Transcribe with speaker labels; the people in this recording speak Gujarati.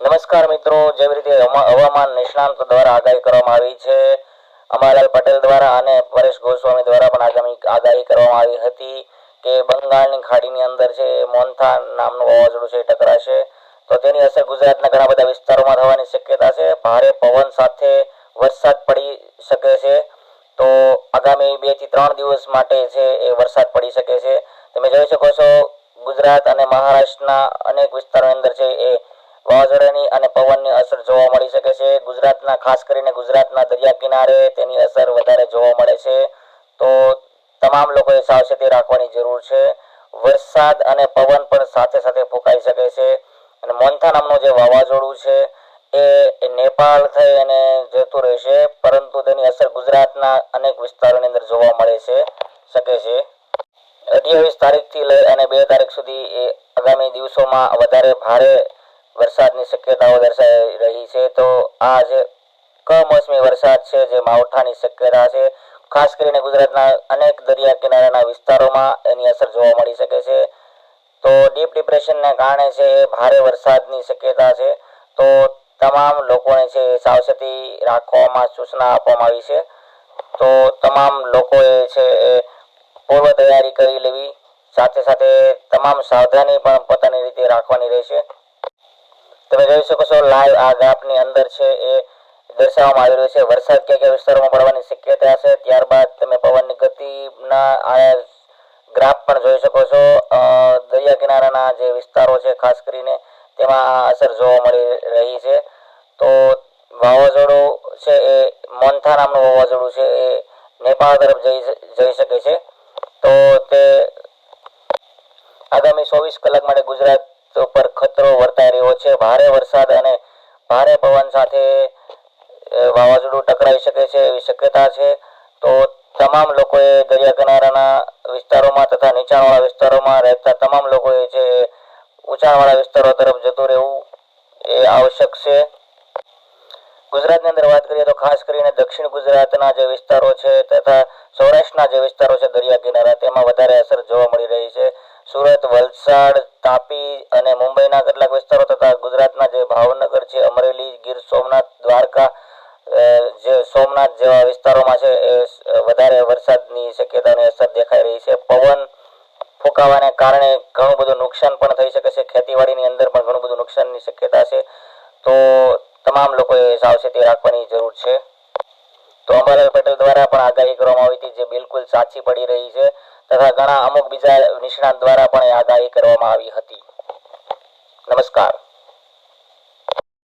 Speaker 1: નમસ્કાર મિત્રો, જેવી રીતે હવા- હવામાન નિષ્ણાંત દ્વારા આગાહી કરવામાં આવી છે અમારલાલ પટેલ દ્વારા અને પરેશ ગોસ્વામી દ્વારા પણ આગામી, આગાહી કરવામાં આવી હતી કે બંગાળની ખાડીની અંદર છે મોન્થા નામનું વાવાઝોડું છે ટકરાશે. તો તેની અસર ગુજરાતના ઘણા બધા વિસ્તારોમાં થવાની શક્યતા છે. ભારે પવન સાથે વરસાદ પડી શકે છે. તો આગામી બેથી ત્રણ દિવસ માટે છે એ વરસાદ પડી શકે છે. તમે જોઈ શકો છો, ગુજરાત અને મહારાષ્ટ્રના અનેક વિસ્તારોની અંદર છે એ વાવાઝોડાની અને પવનની અસર જોવા મળી શકે છે. ગુજરાતના, ખાસ કરીને ગુજરાતના દરિયા કિનારે તેની અસર વધારે જોવા મળે છે. તો તમામ લોકોએ સાવચેતી રાખવાની જરૂર છે. વરસાદ અને પવન પણ સાથે સાથે ફૂંકાઈ શકે છે. અને મોન્થા નામનું જે વાવાઝોડું છે, એ નેપાળ થઈ અને જતું રહેશે પરંતુ તેની અસર ગુજરાતના અનેક વિસ્તારોની અંદર જોવા મળે છે, શકે છે. અઠ્યાવીસ તારીખથી લઈ અને બે તારીખ સુધી એ આગામી દિવસોમાં વધારે ભારે વરસાદની શક્યતાઓ દર્શાવી રહી છે, તો આ જે કમોસમી વરસાદ છે જે માવઠાની શક્યતા છે. ખાસ કરીને ગુજરાતના અનેક દરિયા કિનારાના વિસ્તારોમાં એની અસર જોવા મળી શકે છે. તો ડીપ ડિપ્રેશનને કારણે છે ભારે વરસાદની શક્યતા છે. તો તમામ લોકોને છે સાવચેતી રાખવામાં સૂચના આપવામાં આવી છે. તો તમામ લોકોએ છે પૂર્વ તૈયારી કરી લેવી. સાથે સાથે તમામ સાવધાની પણ પોતાની રીતે રાખવાની રહેશે. તમે જોઈ શકો છો લાઈવ આ ગ્રાફની અંદર છે એ દર્શાવવામાં આવી રહ્યું છે. વરસાદ કયા કયા વિસ્તારોમાં પડવાની શક્યતા છે, ત્યારબાદ તમે પવનની ગતિના આ ગ્રાફ પણ જોઈ શકો છો. દરિયા કિનારાના જે વિસ્તારો છે, ખાસ કરીને તેમાં અસર જોવા મળી રહી છે. તો વાવાઝોડું છે એ મોન્થા નામનું વાવાઝોડું છે એ નેપાળ તરફ જઈ જઈ શકે છે. તો તે આગામી ચોવીસ કલાક માટે ગુજરાત પર ખતરો વર્તાઈ રહ્યો છે. ભારે વરસાદ અને ભારે પવન સાથે વાવાઝોડું ટકરાઈ શકે છે એવી શક્યતા છે. તો તમામ લોકોએ દરિયા કિનારાના વિસ્તારોમાં તથા નીચાણવાળા વિસ્તારોમાં રહેતા તમામ લોકોએ જે ઊંચાણવાળા વિસ્તારો તરફ જતું રહેવું એ આવશ્યક છે. ગુજરાતની અંદર વાત કરીએ તો ખાસ કરીને દક્ષિણ ગુજરાતના જે વિસ્તારો છે તથા સૌરાષ્ટ્રના જે વિસ્તારો છે દરિયા કિનારા, તેમાં વધારે અસર જોવા મળી રહી છે. સુરત, વલસાડ તાપી અને મુંબઈના કેટલાક વિસ્તારો તથા ગુજરાતના જે ભાવનગર છે, અમરેલી, ગીર સોમનાથ, દ્વારકા જે સોમનાથ જેવા વિસ્તારોમાં છે વધારે વરસાદની શક્યતાની અસર દેખાઈ રહી છે. પવન ફૂંકાવાને કારણે ઘણું બધું નુકસાન પણ થઈ શકે છે. ખેતીવાડીની અંદર પણ ઘણું બધું નુકસાનની શક્યતા છે. તો તમામ લોકોએ સાવચેતી રાખવાની જરૂર છે. અંબાલાલ પટેલ દ્વારા પણ આગાહી કરવામાં આવી હતી, જે બિલકુલ સાચી પડી રહી છે તથા ઘણા અમુક બીજા નિષ્ણાત દ્વારા પણ આગાહી કરવામાં આવી હતી. નમસ્કાર.